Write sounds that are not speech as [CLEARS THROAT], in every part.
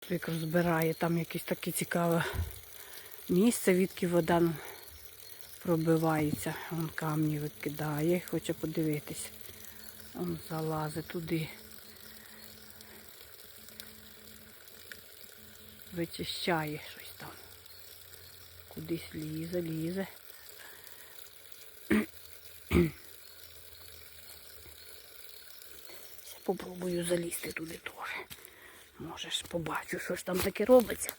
Чоловік розбирає там якесь таке цікаве місце, відки вода пробивається. Вон камні викидає, хоче подивитись. Он залазить туди. Вичищає щось там. Кудись лізе, лізе. Попробую залізти туди теж. Може ж побачу, що ж там таке робиться.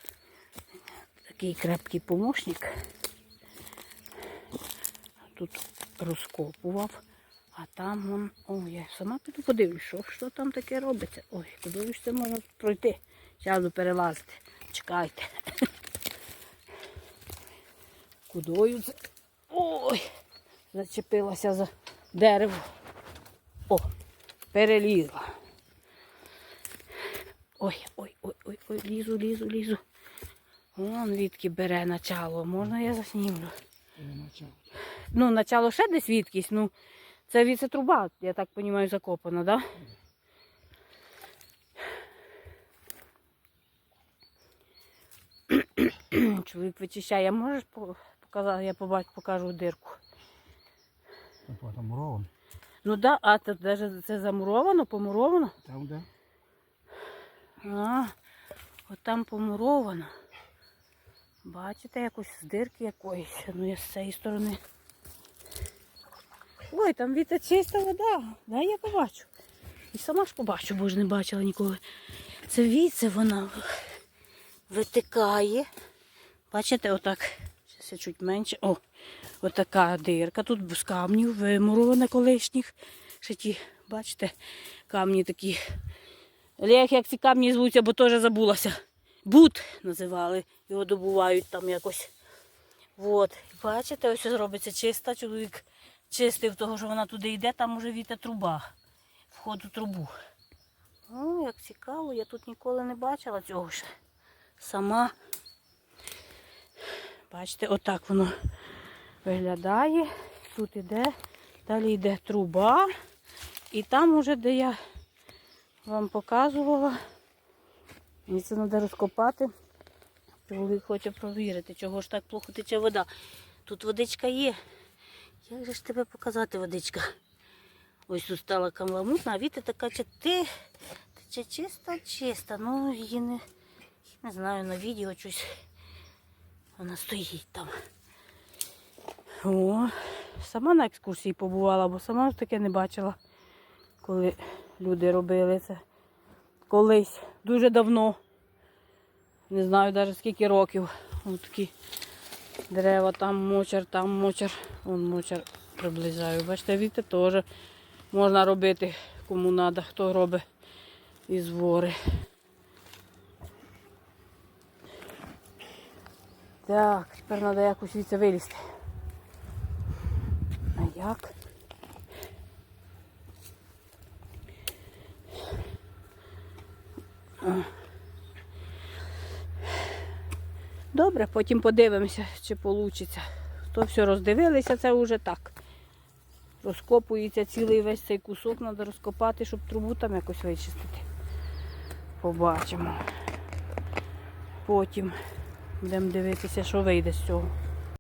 Такий крепкий помощник. Тут розкопував, а там вон, о, я сама піду подивлюсь, що, що там таке робиться. Ой, подивлюсь, це можна пройти. Сяду перелазити. Чекайте. Кудою це? Ой, зачепилася за дерево. О, перелізла. Ой, ой, ой, ой, ой, лізу, лізу, лізу. Вон відки бере начало. Можна я заснімлю? Ну, начало ще десь відкись, ну це віце труба, я так розумію, закопана, так? Да? [CLEARS THROAT] Чоловік вичищає, можеш показати, я побачу, покажу дирку. Там мурован. Ну так, да, а це це замуровано, помуровано. Там, де? А, от там помуровано. Бачите, якось з дирки якоїсь. Ну я з цієї сторони. Ой, там віта чиста вода. Дай я побачу. І сама ж побачу, бо ж не бачила ніколи. Це віце вона витикає. Бачите, отак. Зараз я чуть менше. О, отака дирка. Тут з камнів вимурована колишніх. Ще ті, бачите, камні такі. Олег, як ці камні звуться, бо теж забулася. Бут називали. Його добувають там якось. От. Бачите, ось робиться чиста. Чоловік чистив того, що вона туди йде, там уже віта труба. Вход у трубу. О, як цікаво, я тут ніколи не бачила цього ще. Сама. Бачите, отак воно виглядає. Тут іде, далі йде труба. І там уже, де я вам показувала. Мені це треба розкопати. Чоловік хоче провірити, чого ж так плохо тече вода. Тут водичка є. Як же ж тебе показати водичка? Ось тут стала камламутна, а віти така тече чиста, чиста. Ну її не, не знаю, на відео щось вона стоїть там. О, сама на екскурсії побувала, бо сама ж таке не бачила, коли люди робили це. Колись, дуже давно. Не знаю навіть скільки років. Ось такі дерева, там мочар, там мочар. Вон мочар приближаю. Бачите, віте теж можна робити кому треба, хто робить із вори. Так, тепер треба якось звідси вилізти. А як? Добре, потім подивимося, чи вийде. То все роздивилися, це вже так. Розкопується цілий весь цей кусок, треба розкопати, щоб трубу там якось вичистити. Побачимо. Потім будемо дивитися, що вийде з цього.